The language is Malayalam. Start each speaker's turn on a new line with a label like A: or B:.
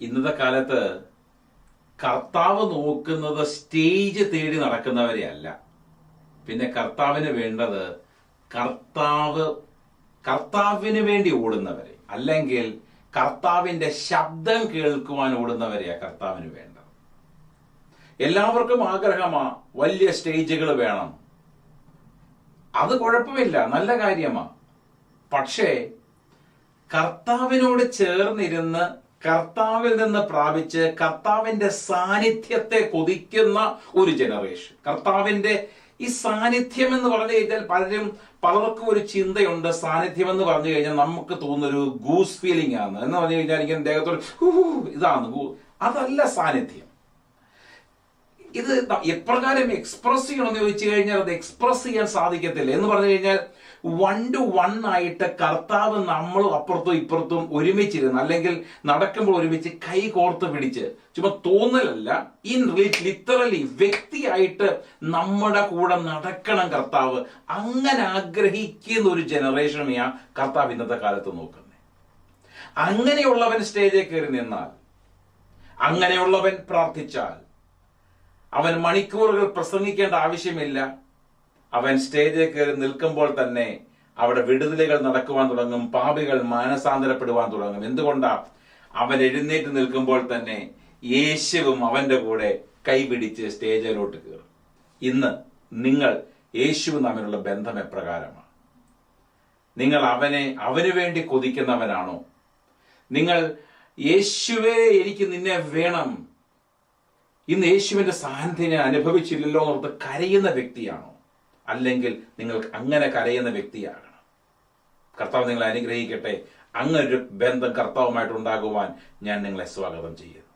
A: ഇന്നത്തെ കാലത്ത് കർത്താവ് നോക്കുന്നത് സ്റ്റേജ് തേടി നടക്കുന്നവരെ അല്ല. പിന്നെ കർത്താവിന് വേണ്ടത് കർത്താവ് കർത്താവിന് വേണ്ടി ഓടുന്നവരെ. അല്ലെങ്കിൽ കർത്താവിന്റെ ശബ്ദം കേൾക്കുവാൻ ഓടുന്നവരെയാ കർത്താവിന് വേണ്ടത്. എല്ലാവർക്കും ആഗ്രഹമാ വലിയ സ്റ്റേജുകൾ വേണം. അത് കുഴപ്പമില്ല നല്ല കാര്യമാ. പക്ഷേ കർത്താവിനോട് ചേർന്നിരുന്ന് കർത്താവിൽ നിന്ന് പ്രാപിച്ച് കർത്താവിന്റെ സാന്നിധ്യത്തെ കൊതിക്കുന്ന ഒരു ജനറേഷൻ കർത്താവിന്റെ ഈ സാന്നിധ്യം എന്ന് പറഞ്ഞു കഴിഞ്ഞാൽ പലരും പലർക്കും ഒരു ചിന്തയുണ്ട്. സാന്നിധ്യം എന്ന് പറഞ്ഞു കഴിഞ്ഞാൽ നമുക്ക് തോന്നുന്നൊരു ഗൂസ് ഫീലിംഗ് ആണ്. എന്ന് പറഞ്ഞു കഴിഞ്ഞാൽ ഇങ്ങനെ ദേഹത്തോട് ഇതാണ് അതല്ല സാന്നിധ്യം. ഇത് എപ്രകാരം എക്സ്പ്രസ് ചെയ്യണമെന്ന് ചോദിച്ചു കഴിഞ്ഞാൽ അത് എക്സ്പ്രസ് ചെയ്യാൻ സാധിക്കത്തില്ല. എന്ന് പറഞ്ഞു കഴിഞ്ഞാൽ വൺ ടു വൺ ആയിട്ട് കർത്താവ് നമ്മളും അപ്പുറത്തും ഇപ്പുറത്തും ഒരുമിച്ചിരുന്ന് അല്ലെങ്കിൽ നടക്കുമ്പോൾ ഒരുമിച്ച് കൈ കോർത്ത് പിടിച്ച് ചുമ്മാ തോന്നലല്ല ഇൻ ലിറ്ററലി വ്യക്തിയായിട്ട് നമ്മുടെ കൂടെ നടക്കണം കർത്താവ്. അങ്ങനെ ആഗ്രഹിക്കുന്ന ഒരു ജനറേഷനെയാ കർത്താവ് ഇന്നത്തെ കാലത്ത് നോക്കുന്നത്. അങ്ങനെയുള്ളവൻ സ്റ്റേജിൽ കയറി നിന്നാൽ അങ്ങനെയുള്ളവൻ പ്രാർത്ഥിച്ചാൽ അവൻ മണിക്കൂറുകൾ പ്രസംഗിക്കേണ്ട ആവശ്യമില്ല. അവൻ സ്റ്റേജിൽ കയറി നിൽക്കുമ്പോൾ തന്നെ അവിടെ വിടുതലുകൾ നടക്കുവാൻ തുടങ്ങും പാപികൾ മാനസാന്തരപ്പെടുവാൻ തുടങ്ങും. എന്തുകൊണ്ടാ? അവൻ എഴുന്നേറ്റ് നിൽക്കുമ്പോൾ തന്നെ യേശുവും അവന്റെ കൂടെ കൈപിടിച്ച് സ്റ്റേജിലോട്ട് കയറും. ഇന്ന് നിങ്ങൾ യേശുവും തമ്മിലുള്ള ബന്ധം എപ്രകാരമാണ്? നിങ്ങൾ അവനെ അവന് വേണ്ടി കൊതിക്കുന്നവനാണോ? നിങ്ങൾ യേശുവേ എനിക്ക് നിന്നെ വേണം. ഇന്ന് യേശുവിന്റെ സാന്നിധ്യം അനുഭവിച്ചില്ലല്ലോ എന്നോർത്ത് കരയുന്ന വ്യക്തിയാണോ? അല്ലെങ്കിൽ നിങ്ങൾ അങ്ങനെ കരയുന്ന വ്യക്തിയാകണം. കർത്താവ് നിങ്ങളെ അനുഗ്രഹിക്കട്ടെ. അങ്ങനൊരു ബന്ധം കർത്താവുമായിട്ട് ഉണ്ടാകുവാൻ ഞാൻ നിങ്ങളെ സ്വാഗതം ചെയ്യുന്നു.